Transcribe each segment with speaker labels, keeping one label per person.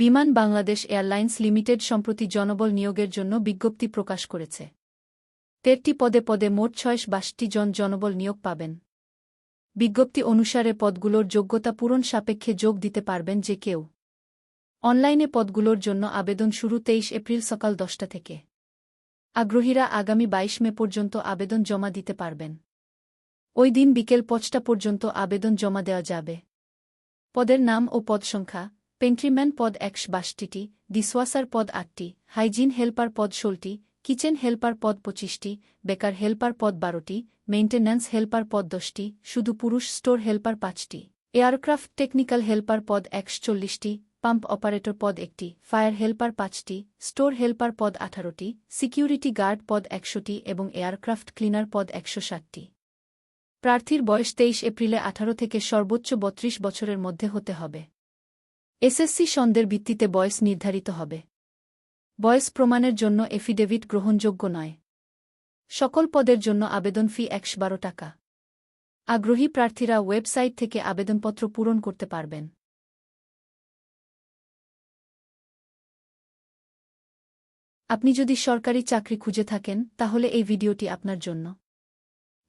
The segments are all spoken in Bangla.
Speaker 1: বিমান বাংলাদেশ এয়ারলাইন্স লিমিটেড সম্প্রতি জনবল নিয়োগের জন্য বিজ্ঞপ্তি প্রকাশ করেছে। তেরটি পদে পদে মোট ছয়শো বাষট্টি জন জনবল নিয়োগ পাবেন। বিজ্ঞপ্তি অনুসারে পদগুলোর যোগ্যতা পূরণ সাপেক্ষে যোগ দিতে পারবেন যে কেউ। অনলাইনে পদগুলোর জন্য আবেদন শুরু তেইশ এপ্রিল সকাল দশটা থেকে। আগ্রহীরা আগামী বাইশ মে পর্যন্ত আবেদন জমা দিতে পারবেন। ওই দিন বিকেল পাঁচটা পর্যন্ত আবেদন জমা দেওয়া যাবে। পদের নাম ও পদ সংখ্যা পেন্ট্রিম্যান পদ একশ বাষট্টিটি, ডিসওয়াসার পদ আটটি, হাইজিন হেল্পার পদ ষোলটি, কিচেন হেল্পার পদ পঁচিশটি, বেকার হেল্পার পদ বারোটি, মেইন্টেন্যান্স হেল্পার পদ দশটি, শুধু পুরুষ স্টোর হেল্পার পাঁচটি। এয়ারক্রাফট টেকনিক্যাল হেল্পার পদ একশো চল্লিশটি, পাম্প অপারেটর পদ একটি, ফায়ার হেল্পার পাঁচটি, স্টোর হেল্পার পদ আঠারোটি, সিকিউরিটি গার্ড পদ একশোটি এবং এয়ারক্রাফট ক্লিনার পদ একশো ষাটটি। প্রার্থীর বয়স তেইশ এপ্রিলে আঠারো থেকে সর্বোচ্চ বত্রিশ বছরের মধ্যে হতে হবে। এসএসসি সন্দের ভিত্তিতে বয়স নির্ধারিত হবে। বয়স প্রমাণের জন্য এফিডেভিট গ্রহণযোগ্য নয়। সকল পদের জন্য আবেদন ফি একশ বারো টাকা। আগ্রহী প্রার্থীরা ওয়েবসাইট থেকে আবেদনপত্র পূরণ করতে পারবেন। আপনি যদি সরকারি চাকরি খুঁজে থাকেন, তাহলে এই ভিডিওটি আপনার জন্য।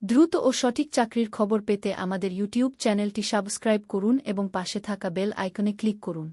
Speaker 1: দ্রুত ও সঠিক চাকরির খবর পেতে আমাদের ইউটিউব চ্যানেলটি সাবস্ক্রাইব করুন এবং পাশে থাকা বেল আইকনে ক্লিক করুন।